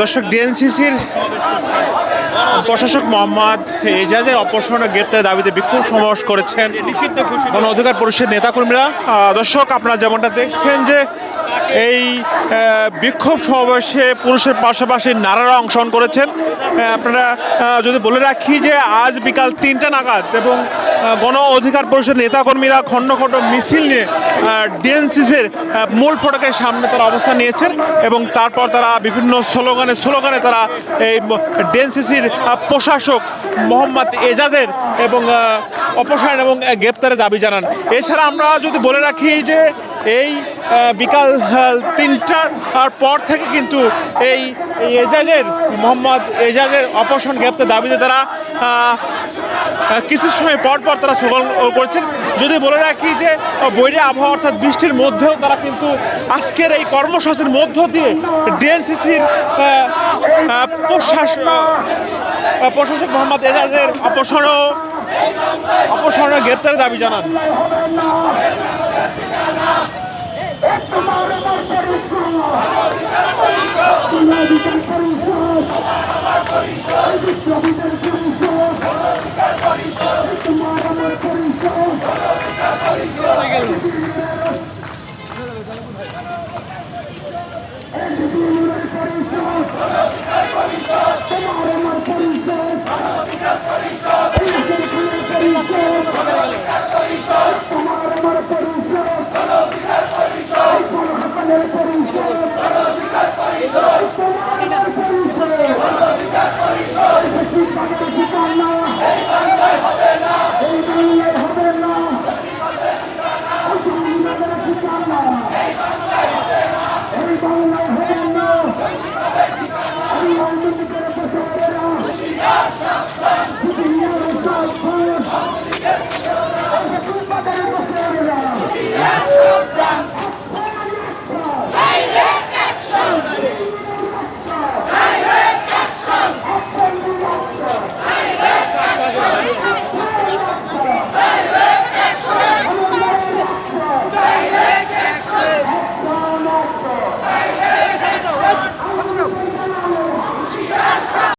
দর্শক ডিএনসিসির প্রশাসক মোহাম্মদ এজাজের অপসারণ গ্রেপ্তারের দাবিতে বিক্ষোভ সমাবেশ করেছেন গণ অধিকার পরিষদের নেতাকর্মীরা। দর্শক আপনারা যেমনটা দেখছেন যে এই বিক্ষোভ সমাবেশে পুরুষের পাশাপাশি নারীরা অংশগ্রহণ করেছেন। আপনারা যদি বলে রাখি যে আজ বিকাল তিনটা নাগাদ এবং গণ অধিকার পরিষদের নেতাকর্মীরা খণ্ড খণ্ড মিছিল নিয়ে ডিএনসিসির মূল ফটকের সামনে তারা অবস্থান নিয়েছেন এবং তারপর তারা বিভিন্ন স্লোগানে স্লোগানে তারা এই ডিএনসিসির প্রশাসক মোহাম্মদ এজাজের এবং অপসারণ এবং গ্রেপ্তারের দাবি জানান। এছাড়া আমরা যদি বলে রাখি যে এই বিকাল তিনটার পর থেকে কিন্তু এই এজাজের, মোহাম্মদ এজাজের অপসারণ গ্রেপ্তার দাবিতে তারা কিছু সময় পর পর তারা সফল করছেন। যদি বলে রাখি যে বৈরে আবহাওয়া অর্থাৎ বৃষ্টির মধ্যেও তারা কিন্তু আজকের এই কর্মসূচির মধ্য দিয়ে ডিএনসিসির প্রশাসন প্রশাসক মোহাম্মদ এজাজের অপসারণ, অপসারণের গ্রেপ্তারের দাবি জানান।